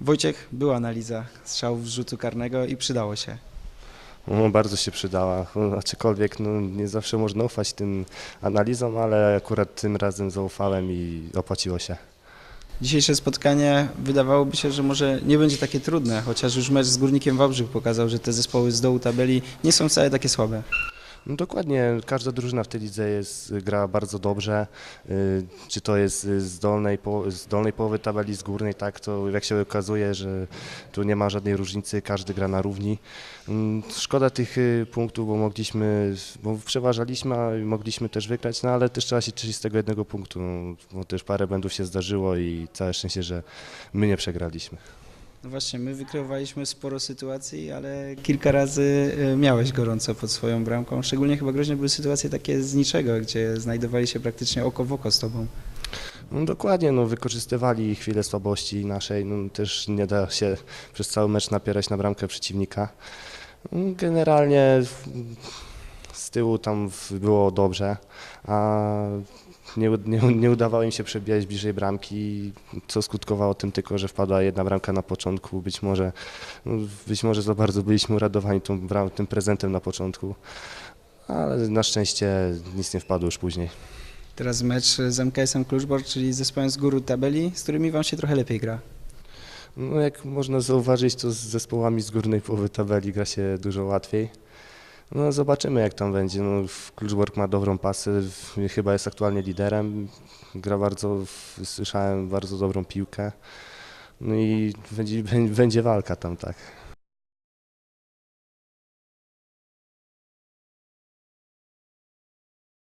Wojciech, była analiza strzałów z rzutu karnego i przydało się. No, bardzo się przydała, aczkolwiek no, nie zawsze można ufać tym analizom, ale akurat tym razem zaufałem i opłaciło się. Dzisiejsze spotkanie wydawałoby się, że może nie będzie takie trudne, chociaż już mecz z Górnikiem Wałbrzych pokazał, że te zespoły z dołu tabeli nie są wcale takie słabe. No dokładnie, każda drużyna w tej lidze jest, gra bardzo dobrze. Y, Czy to jest z dolnej, z dolnej połowy tabeli, z górnej, tak, to jak się okazuje, że tu nie ma żadnej różnicy, każdy gra na równi. Mm, Szkoda tych y, punktów, bo mogliśmy, bo przeważaliśmy, a mogliśmy też wygrać, no ale też trzeba się cieszyć z tego jednego punktu, no, bo też parę błędów się zdarzyło i całe szczęście, że my nie przegraliśmy. No właśnie, my wykreowaliśmy sporo sytuacji, ale kilka razy y, miałeś gorąco pod swoją bramką. Szczególnie chyba groźne były sytuacje takie z niczego, gdzie znajdowali się praktycznie oko w oko z tobą. No dokładnie, no, wykorzystywali chwilę słabości naszej, no, też nie da się przez cały mecz napierać na bramkę przeciwnika. No, Generalnie z tyłu tam było dobrze, a nie, nie, nie udawało im się przebijać bliżej bramki, co skutkowało tym tylko, że wpadła jedna bramka na początku. Być może, no, być może za bardzo byliśmy uradowani tą, tym prezentem na początku, ale na szczęście nic nie wpadło już później. Teraz mecz z MKS-em Kluczbork, czyli z zespołem z góry tabeli, z którymi wam się trochę lepiej gra. No jak można zauważyć, to z zespołami z górnej połowy tabeli gra się dużo łatwiej. No zobaczymy jak tam będzie. No, Kluczbork ma dobrą pasę, chyba jest aktualnie liderem. Gra bardzo, słyszałem, bardzo dobrą piłkę. No i będzie, będzie walka tam, tak.